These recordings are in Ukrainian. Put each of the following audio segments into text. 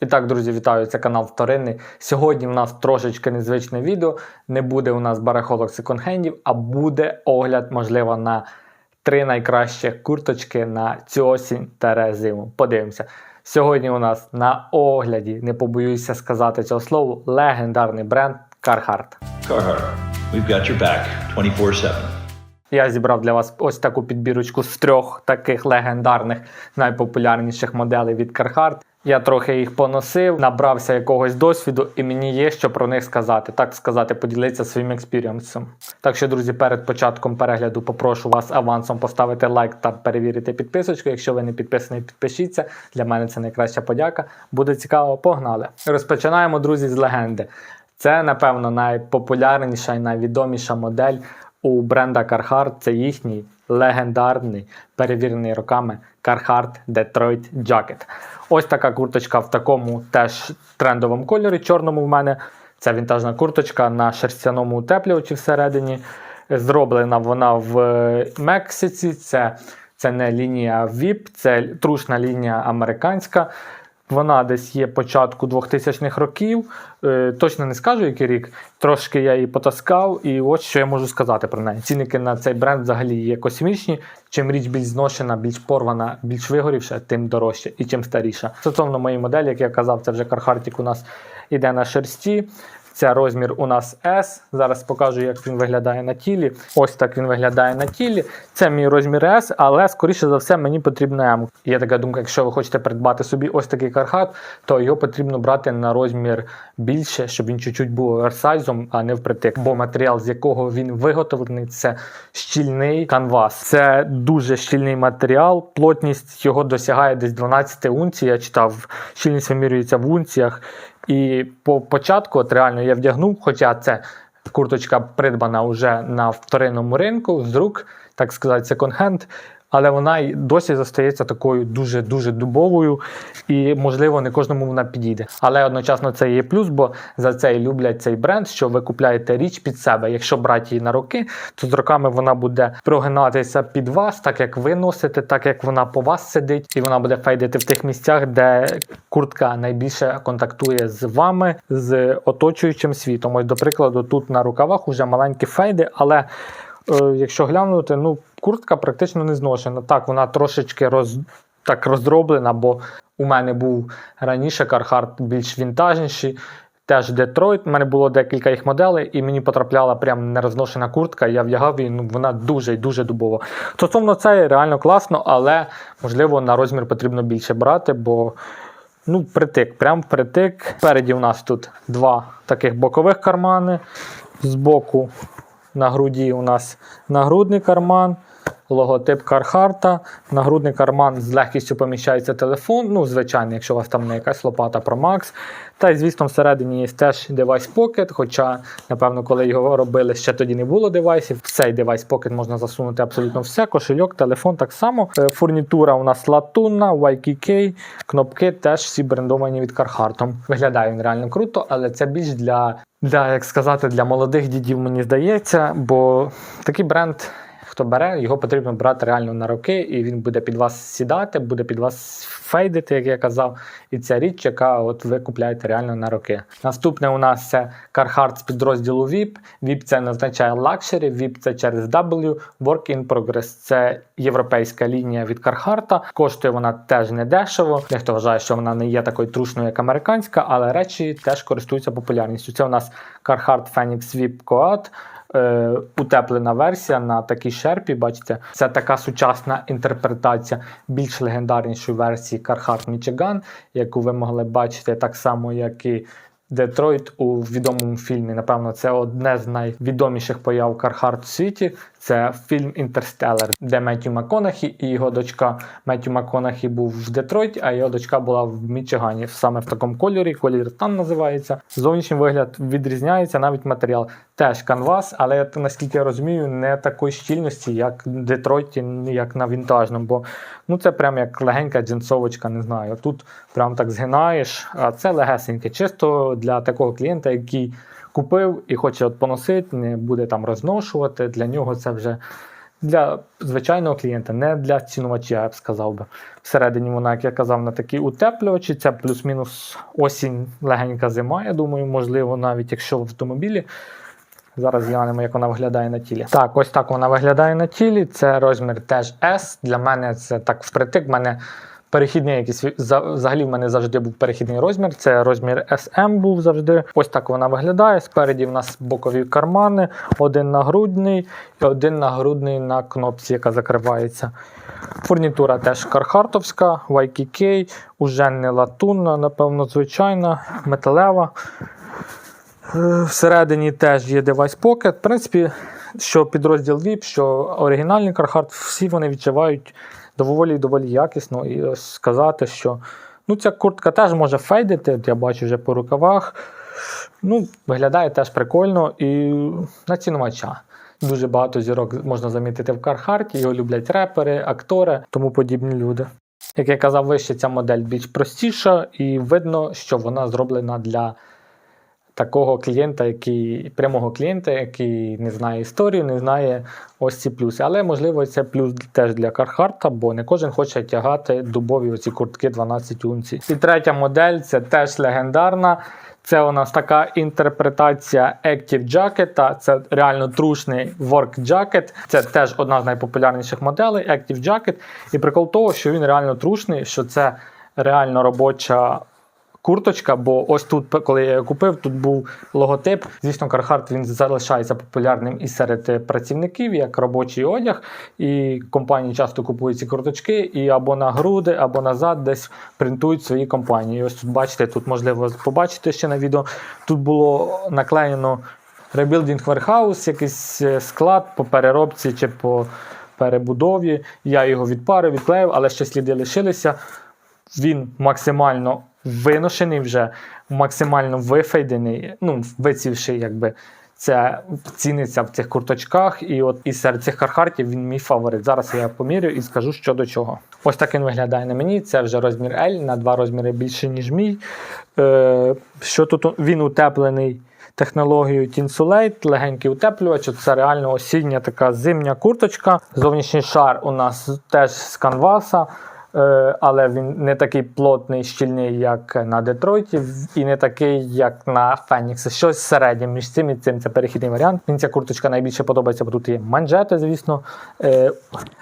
І так, друзі, вітаю, це канал Вторинний. Сьогодні в нас трошечки незвичне відео. Не буде у нас барахолок секонд-хендів, а буде огляд, можливо, на три найкращі курточки на цю осінь та зиму. Подивимося. Сьогодні у нас на огляді, не побоюся сказати цього слова, легендарний бренд Carhartt. Carhartt, we've got your back 24 7. Я зібрав для вас ось таку підбірочку з трьох таких легендарних найпопулярніших моделей від Carhartt. Я трохи їх поносив, набрався якогось досвіду, і мені є що про них сказати. Так сказати, поділитися своїм експірієнсом. Так що, друзі, перед початком перегляду попрошу вас авансом поставити лайк та перевірити підписочку. Якщо ви не підписані, підпишіться. Для мене це найкраща подяка. Буде цікаво, погнали. Розпочинаємо, друзі, з легенди. Це, напевно, найпопулярніша і найвідоміша модель у бренда Carhartt. Це їхній легендарний, перевірений роками Carhartt Detroit Jacket. Ось така курточка в такому теж трендовому кольорі, чорному в мене. Це вінтажна курточка на шерстяному утеплювачі всередині. Зроблена вона в Мексиці. Це, це не лінія VIP, це трушна лінія американська. Вона десь є початку 2000-х років. Е, точно не скажу, який рік. Трошки я її потаскав, і ось що я можу сказати про неї. Цінники на цей бренд взагалі є космічні. Чим річ більш зношена, більш порвана, більш вигорівша, тим дорожче і чим старіша. Стосовно моєї моделі, як я казав, це вже Кархартік у нас іде на шерсті. Це розмір у нас S. Зараз покажу, як він виглядає на тілі. Ось так він виглядає на тілі. Це мій розмір S, але скоріше за все мені потрібна M. Є така думка, якщо ви хочете придбати собі ось такий кархат, то його потрібно брати на розмір більше, щоб він чуть-чуть був оверсайзом, а не впритик. Бо матеріал, з якого він виготовлений, це щільний канвас. Це дуже щільний матеріал. Плотність його досягає десь 12 унцій. Я читав, щільність вимірюється в унціях. І по початку, от реально я вдягнув, хоча це курточка придбана вже на вторинному ринку з рук, так сказати, секонд-хенд, але вона досі зостається такою дуже-дуже дубовою, і, можливо, не кожному вона підійде. Але одночасно це є плюс, бо за це і люблять цей бренд, що ви купляєте річ під себе. Якщо брати її на руки, то з роками вона буде прогинатися під вас, так як ви носите, так як вона по вас сидить, і вона буде фейдити в тих місцях, де куртка найбільше контактує з вами, з оточуючим світом. Ось, до прикладу, тут на рукавах вже маленькі фейди, але якщо глянути, ну куртка практично не зношена. Так, вона трошечки роз, так роздроблена, бо у мене був раніше Carhartt більш вінтажніший. Теж Детройт, у мене було декілька їх моделей, і мені потрапляла прям нерозношена куртка. Я вдягав її, ну вона дуже і дуже дубова. Стосовно це реально класно, але можливо на розмір потрібно більше брати, бо ну, притик, прям притик. Спереді у нас тут два таких бокових кармани. Збоку на груді у нас нагрудний карман, логотип Кархарта. Нагрудний карман з легкістю поміщається телефон. Ну, звичайно, якщо у вас там не якась лопата Pro Max. Та й, звісно, всередині є теж девайс Pocket, хоча, напевно, коли його робили, ще тоді не було девайсів. В цей девайс Pocket можна засунути абсолютно все. Кошельок, телефон так само. Е, Фурнітура у нас латунна, YKK, кнопки теж всі брендовані від Carhartt. Виглядає він реально круто, але це більш для, для, як сказати, для молодих дідів, мені здається, бо такий бренд. Хто бере, його потрібно брати реально на роки, і він буде під вас сідати, буде під вас фейдити, як я казав. І ця річ, яка от ви купляєте реально на роки. Наступне у нас це Carhartt з підрозділу VIP. VIP це не означає Luxury, VIP це через W, Work in Progress. Це європейська лінія від Carhartt. Коштує вона теж не дешево. Дехто вважає, що вона не є такою трушною, як американська, але речі теж користуються популярністю. Це у нас Carhartt Phoenix VIP Coat е, утеплена версія на такій шерпі. Бачите, це така сучасна інтерпретація більш легендарнішої версії Carhartt Michigan, яку ви могли бачити так само, як і Детройт у відомому фільмі. Напевно, це одне з найвідоміших появ Carhartt в світі. Це фільм Інтерстеллар, де Меттю МакКонахі і його дочка Меттю МакКонахі був в Детройті, а його дочка була в Мічигані. Саме в такому кольорі, колір там називається. Зовнішній вигляд відрізняється, навіть матеріал. Теж канвас, але наскільки я розумію, не такої щільності, як в Детройті, як на вінтажному. Бо ну це прям як легенька джинсовочка, не знаю. Тут прям так згинаєш, а це легесеньке. Чисто для такого клієнта, який купив і хоче от поносити, не буде там розношувати. Для нього це вже для звичайного клієнта, не для цінувача, я б сказав би. Всередині вона, як я казав, на такі утеплювачі, це плюс-мінус осінь, легенька зима, я думаю, можливо, навіть якщо в автомобілі. Зараз глянемо, як вона виглядає на тілі. Так, ось так вона виглядає на тілі. Це розмір теж S. Для мене це так впритик. В мене перехідний якийсь взагалі в мене завжди був перехідний розмір. Це розмір SM був завжди. Ось так вона виглядає. Спереді в нас бокові кармани, один нагрудний і один нагрудний на кнопці, яка закривається. Фурнітура теж кархартовська, YKK, уже не латунна, напевно, звичайна, металева. Е, Всередині теж є девайс Pocket. В принципі, що підрозділ VIP, що оригінальний Carhartt, всі вони відчувають доволі доволі якісно. І ось сказати, що ну, ця куртка теж може фейдити, я бачу вже по рукавах. Ну, виглядає теж прикольно і на цінувача. Дуже багато зірок можна замітити в Carhartt, його люблять репери, актори, тому подібні люди. Як я казав вище, ця модель більш простіша, і видно, що вона зроблена для такого клієнта, який прямого клієнта, який не знає історію, не знає ось ці плюси. Але можливо це плюс теж для Кархарта, бо не кожен хоче тягати дубові оці куртки 12 унцій. І третя модель це теж легендарна. Це у нас така інтерпретація Active Jacket, це реально трушний work jacket. Це теж одна з найпопулярніших моделей Active Jacket. І прикол того, що він реально трушний, що це реально робоча курточка, бо ось тут, коли я її купив, тут був логотип. Звісно, Carhartt він залишається популярним і серед е, працівників, як робочий одяг. І компанії часто купують ці курточки і або на груди, або назад десь принтують свої компанії. І ось тут бачите, тут можливо побачити ще на відео. Тут було наклеєно Rebuilding Warehouse, якийсь е, склад по переробці чи по перебудові. Я його відпарив, відклеїв, але ще сліди лишилися він максимально виношений вже, максимально вифейдений, ну, вицівши, якби. Це ціниться в цих курточках, і от і серед цих кархартів він мій фаворит. Зараз я помірю і скажу, що до чого. Ось так він виглядає на мені. Це вже розмір L, на два розміри більше, ніж мій. Е, що тут він утеплений технологією Tinsulate, легенький утеплювач. Це реально осіння така зимня курточка. Зовнішній шар у нас теж з канваса. Е, але він не такий плотний, щільний, як на Детройті, і не такий, як на Феніксі. Щось середнє між цим і цим. Це перехідний варіант. Мені ця курточка найбільше подобається, бо тут є манжети, звісно, е,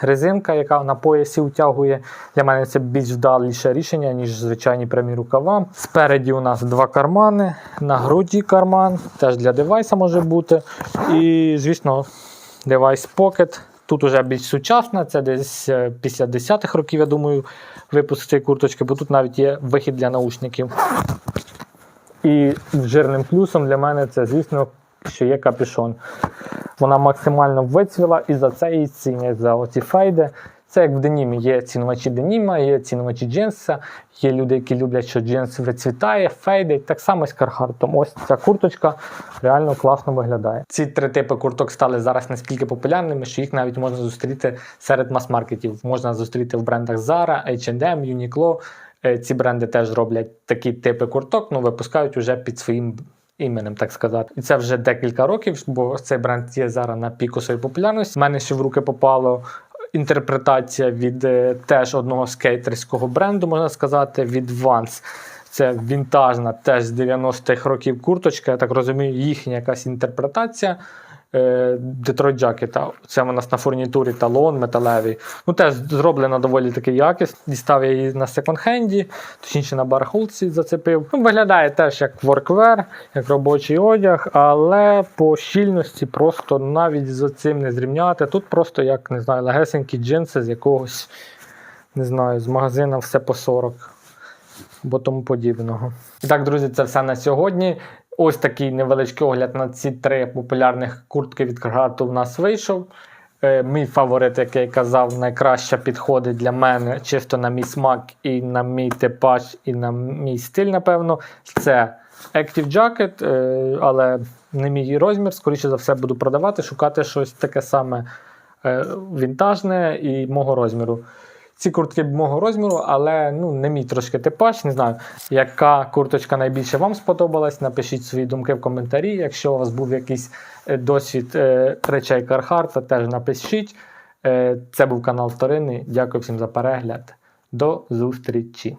резинка, яка на поясі утягує. Для мене це більш вдаліше рішення, ніж звичайні прямі рукава. Спереді у нас два кармани, на груді карман, теж для девайса може бути. І, звісно, девайс Pocket. Тут уже більш сучасна, це десь е, після 10-х років, я думаю, випуск цієї курточки, бо тут навіть є вихід для наушників. І жирним плюсом для мене це, звісно, що є капюшон. Вона максимально вицвіла і за це її цінять за оці фейди. Це як в денімі. Є цінувачі деніма, є цінувачі джинса, є люди, які люблять, що джинс вицвітає, фейди. Так само з кархартом. Ось ця курточка реально класно виглядає. Ці три типи курток стали зараз настільки популярними, що їх навіть можна зустріти серед мас-маркетів. Можна зустріти в брендах Zara, H&M, Uniqlo. Е, Ці бренди теж роблять такі типи курток, ну випускають уже під своїм іменем, так сказати. І це вже декілька років, бо цей бренд є зараз на піку своєї популярності. У мене ще в руки попало інтерпретація від е, теж одного скейтерського бренду, можна сказати, від Vans. Це вінтажна, теж з 90-х років курточка. Я так розумію, їхня якась інтерпретація. Detroit Jacket. Це у нас на фурнітурі талон металевий. Ну, теж зроблена доволі таки якість. Дістав я її на секонд-хенді, точніше на барахолці зацепив. Ну, виглядає теж як workwear, як робочий одяг, але по щільності просто навіть з цим не зрівняти. Тут просто як не знаю, легесенькі джинси з якогось, не знаю, з магазина все по 40 або тому подібного. І так, друзі, це все на сьогодні. Ось такий невеличкий огляд на ці три популярних куртки від Carhartt у нас вийшов. Е, Мій фаворит, як я казав, найкраще підходить для мене чисто на мій смак і на мій типаж, і на мій стиль, напевно. Це Active Jacket, е, але не мій розмір. Скоріше за все, буду продавати, шукати щось таке саме е, вінтажне і мого розміру. Ці куртки мого розміру, але ну, не мій трошки типаж. Не знаю, яка курточка найбільше вам сподобалась. Напишіть свої думки в коментарі. Якщо у вас був якийсь е, досвід е, речей Carhartt, теж напишіть. Е, Це був канал Вторини. Дякую всім за перегляд. До зустрічі!